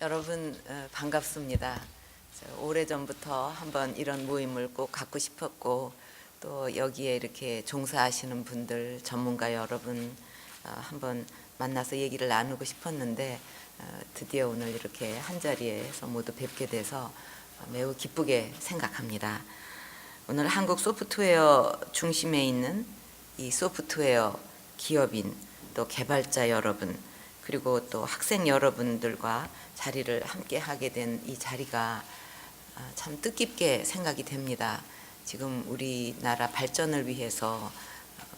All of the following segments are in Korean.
여러분 어, 반갑습니다. 오래 전부터 한번 이런 모임을 꼭 갖고 싶었고 또 여기에 이렇게 종사하시는 분들 전문가 여러분 어, 한번 만나서 얘기를 나누고 싶었는데 어, 드디어 오늘 이렇게 한 자리에서 모두 뵙게 돼서 어, 매우 기쁘게 생각합니다. 오늘 한국 소프트웨어 중심에 있는 이 소프트웨어 기업인 또 개발자 여러분 그리고 또 학생 여러분들과 자리를 함께 하게 된 이 자리가 아, 참 뜻깊게 생각이 됩니다. 지금 우리나라 발전을 위해서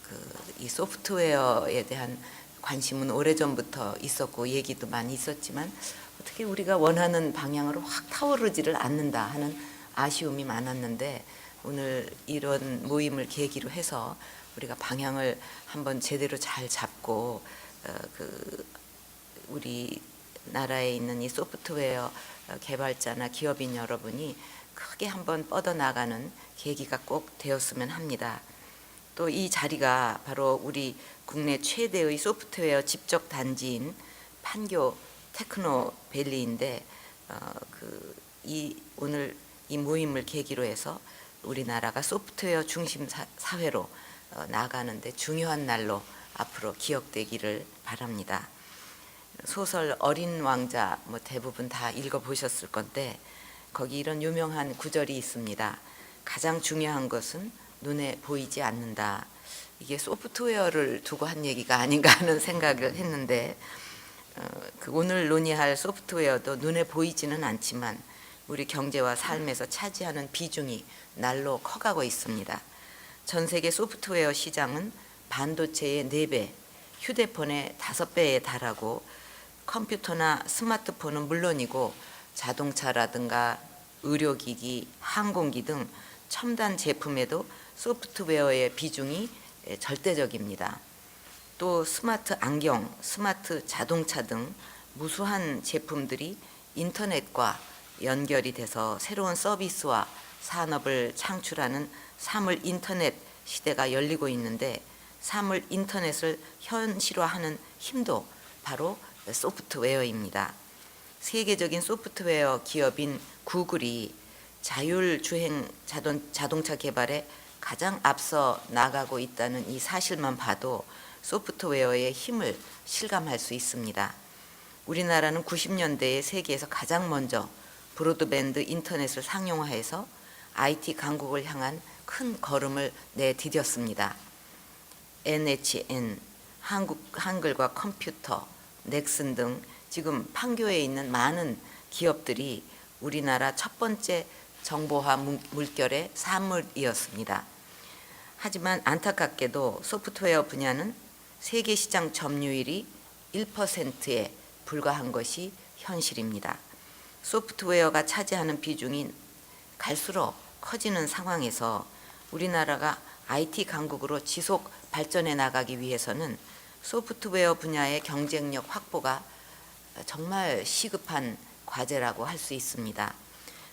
그 이 소프트웨어에 대한 관심은 오래전부터 있었고 얘기도 많이 있었지만 어떻게 우리가 원하는 방향으로 확 타오르지를 않는다 하는 아쉬움이 많았는데 오늘 이런 모임을 계기로 해서 우리가 방향을 한번 제대로 잘 잡고 어, 그 우리 나라에 있는 이 소프트웨어 개발자나 기업인 여러분이 크게 한번 뻗어나가는 계기가 꼭 되었으면 합니다. 또 이 자리가 바로 우리 국내 최대의 소프트웨어 집적 단지인 판교 테크노밸리인데 어, 그이 오늘 이 모임을 계기로 해서 우리나라가 소프트웨어 중심 사, 사회로 어, 나아가는데 중요한 날로 앞으로 기억되기를 바랍니다. 소설 어린 왕자 뭐 대부분 다 읽어 보셨을 건데 거기 이런 유명한 구절이 있습니다. 가장 중요한 것은 눈에 보이지 않는다. 이게 소프트웨어를 두고 한 얘기가 아닌가 하는 생각을 했는데 어, 그 오늘 논의할 소프트웨어도 눈에 보이지는 않지만 우리 경제와 삶에서 차지하는 비중이 날로 커가고 있습니다. 전 세계 소프트웨어 시장은 반도체의 4배, 휴대폰의 5배에 달하고 컴퓨터나 스마트폰은 물론이고 자동차라든가 의료기기, 항공기 등 첨단 제품에도 소프트웨어의 비중이 절대적입니다. 또 스마트 안경, 스마트 자동차 등 무수한 제품들이 인터넷과 연결이 돼서 새로운 서비스와 산업을 창출하는 사물 인터넷 시대가 열리고 있는데 사물 인터넷을 현실화하는 힘도 바로 소프트웨어입니다. 세계적인 소프트웨어 기업인 구글이 자율주행 자동, 자동차 개발에 가장 앞서 나가고 있다는 이 사실만 봐도 소프트웨어의 힘을 실감할 수 있습니다. 우리나라는 90년대에 세계에서 가장 먼저 브로드밴드 인터넷을 상용화해서 IT 강국을 향한 큰 걸음을 내디뎠습니다. NHN, 한국 한글과 컴퓨터, 넥슨 등 지금 판교에 있는 많은 기업들이 우리나라 첫 번째 정보화 물결의 산물이었습니다. 하지만 안타깝게도 소프트웨어 분야는 세계 시장 점유율이 1%에 불과한 것이 현실입니다. 소프트웨어가 차지하는 비중이 갈수록 커지는 상황에서 우리나라가 IT 강국으로 지속 발전해 나가기 위해서는 소프트웨어 분야의 경쟁력 확보가 정말 시급한 과제라고 할 수 있습니다.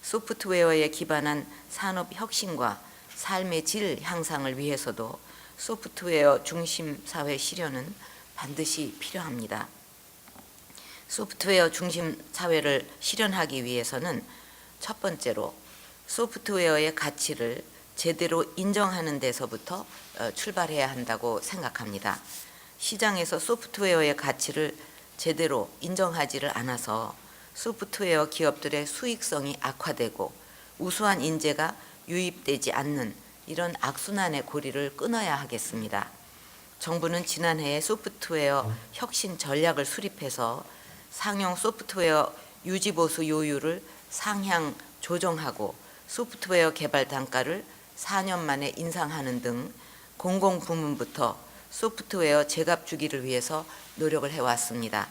소프트웨어에 기반한 산업 혁신과 삶의 질 향상을 위해서도 소프트웨어 중심 사회 실현은 반드시 필요합니다. 소프트웨어 중심 사회를 실현하기 위해서는 첫 번째로 소프트웨어의 가치를 제대로 인정하는 데서부터 어, 출발해야 한다고 생각합니다. 시장에서 소프트웨어의 가치를 제대로 인정하지를 않아서 소프트웨어 기업들의 수익성이 악화되고 우수한 인재가 유입되지 않는 이런 악순환의 고리를 끊어야 하겠습니다. 정부는 지난해에 소프트웨어 혁신 전략을 수립해서 상용 소프트웨어 유지보수 요율을 상향 조정하고 소프트웨어 개발 단가를 4년 만에 인상하는 등 공공부문부터 소프트웨어 제값 주기를 위해서 노력을 해왔습니다.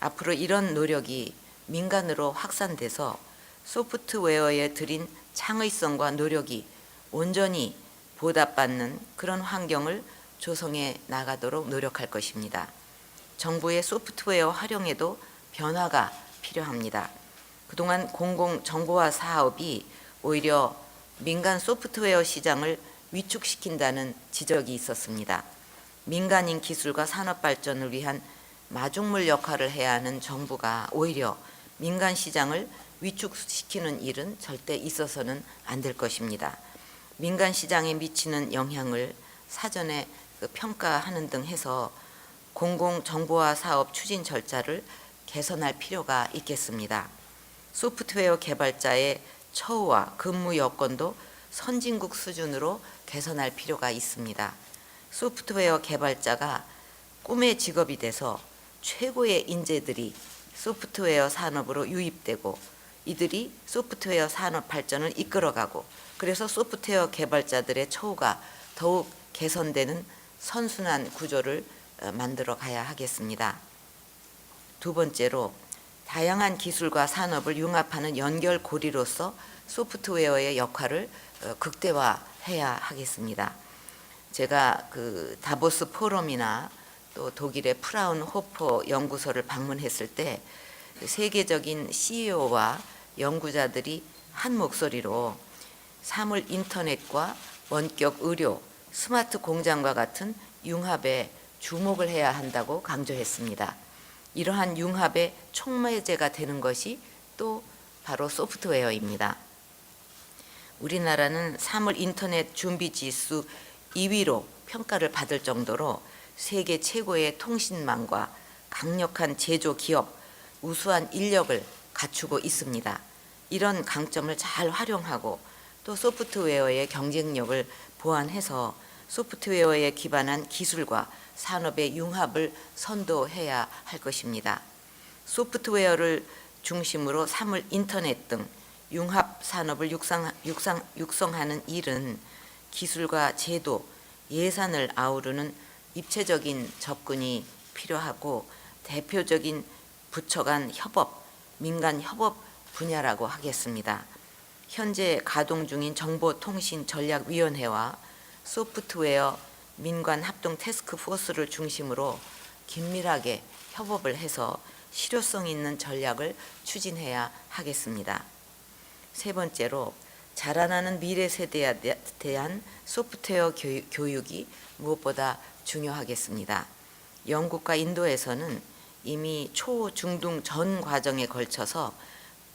앞으로 이런 노력이 민간으로 확산돼서 소프트웨어에 들인 창의성과 노력이 온전히 보답받는 그런 환경을 조성해 나가도록 노력할 것입니다. 정부의 소프트웨어 활용에도 변화가 필요합니다. 그동안 공공 정보화 사업이 오히려 민간 소프트웨어 시장을 위축시킨다는 지적이 있었습니다. 민간인 기술과 산업 발전을 위한 마중물 역할을 해야 하는 정부가 오히려 민간 시장을 위축시키는 일은 절대 있어서는 안 될 것입니다. 민간 시장에 미치는 영향을 사전에 그 평가하는 등 해서 공공 정보화 사업 추진 절차를 개선할 필요가 있겠습니다. 소프트웨어 개발자의 처우와 근무 여건도 선진국 수준으로 개선할 필요가 있습니다. 소프트웨어 개발자가 꿈의 직업이 돼서 최고의 인재들이 소프트웨어 산업으로 유입되고 이들이 소프트웨어 산업 발전을 이끌어가고 그래서 소프트웨어 개발자들의 처우가 더욱 개선되는 선순환 구조를 어, 만들어 가야 하겠습니다. 두 번째로 다양한 기술과 산업을 융합하는 연결고리로서 소프트웨어의 역할을 어, 극대화해야 하겠습니다. 제가 그 다보스 포럼이나 또 독일의 프라운호퍼 연구소를 방문했을 때그 세계적인 CEO와 연구자들이 한 목소리로 사물 인터넷과 원격 의료, 스마트 공장과 같은 융합에 주목을 해야 한다고 강조했습니다. 이러한 융합의 촉매제가 되는 것이 또 바로 소프트웨어입니다. 우리나라는 사물 인터넷 준비 지수 2위로 평가를 받을 정도로 세계 최고의 통신망과 강력한 제조 기업, 우수한 인력을 갖추고 있습니다. 이런 강점을 잘 활용하고 또 소프트웨어의 경쟁력을 보완해서 소프트웨어에 기반한 기술과 산업의 융합을 선도해야 할 것입니다. 소프트웨어를 중심으로 사물 인터넷 등 융합 산업을 육상, 육상, 육성하는 일은 기술과 제도, 예산을 아우르는 입체적인 접근이 필요하고 대표적인 부처 간 협업, 민간 협업 분야라고 하겠습니다. 현재 가동 중인 정보통신전략위원회와 소프트웨어 민관 합동 테스크 포스를 중심으로 긴밀하게 협업을 해서 실효성 있는 전략을 추진해야 하겠습니다. 세 번째로 자라나는 미래 세대에 대한 소프트웨어 교육이 무엇보다 중요하겠습니다. 영국과 인도에서는 이미 초, 중등 전 과정에 걸쳐서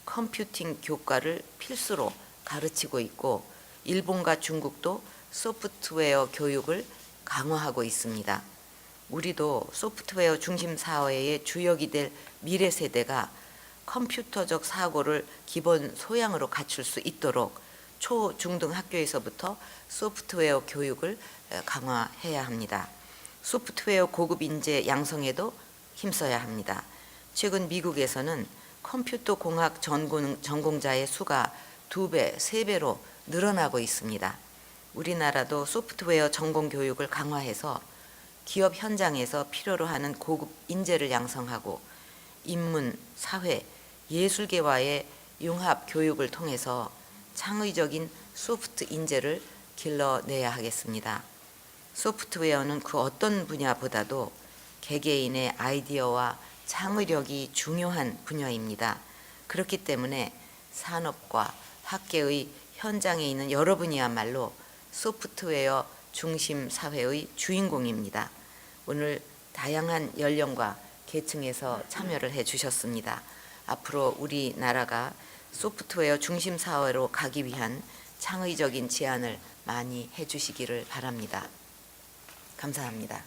컴퓨팅 교과를 필수로 가르치고 있고 일본과 중국도 소프트웨어 교육을 강화하고 있습니다. 우리도 소프트웨어 중심 사회의 주역이 될 미래 세대가 컴퓨터적 사고를 기본 소양으로 갖출 수 있도록 초, 중등 학교에서부터 소프트웨어 교육을 강화해야 합니다. 소프트웨어 고급 인재 양성에도 힘써야 합니다. 최근 미국에서는 컴퓨터 공학 전공, 전공 자의 수가 두 배, 세 배로 늘어나고 있습니다. 우리나라도 소프트웨어 전공 교육을 강화해서 기업 현장에서 필요로 하는 고급 인재를 양성하고 인문, 사회, 예술계와의 융합 교육을 통해서 창의적인 소프트 인재를 길러내야 하겠습니다. 소프트웨어는 그 어떤 분야보다도 개개인의 아이디어와 창의력이 중요한 분야입니다. 그렇기 때문에 산업과 학계의 현장에 있는 여러분이야말로 소프트웨어 중심 사회의 주인공입니다. 오늘 다양한 연령과 계층에서 참여를 해 주셨습니다. 앞으로 우리나라가 소프트웨어 중심 사회로 가기 위한 창의적인 제안을 많이 해 주시기를 바랍니다. 감사합니다.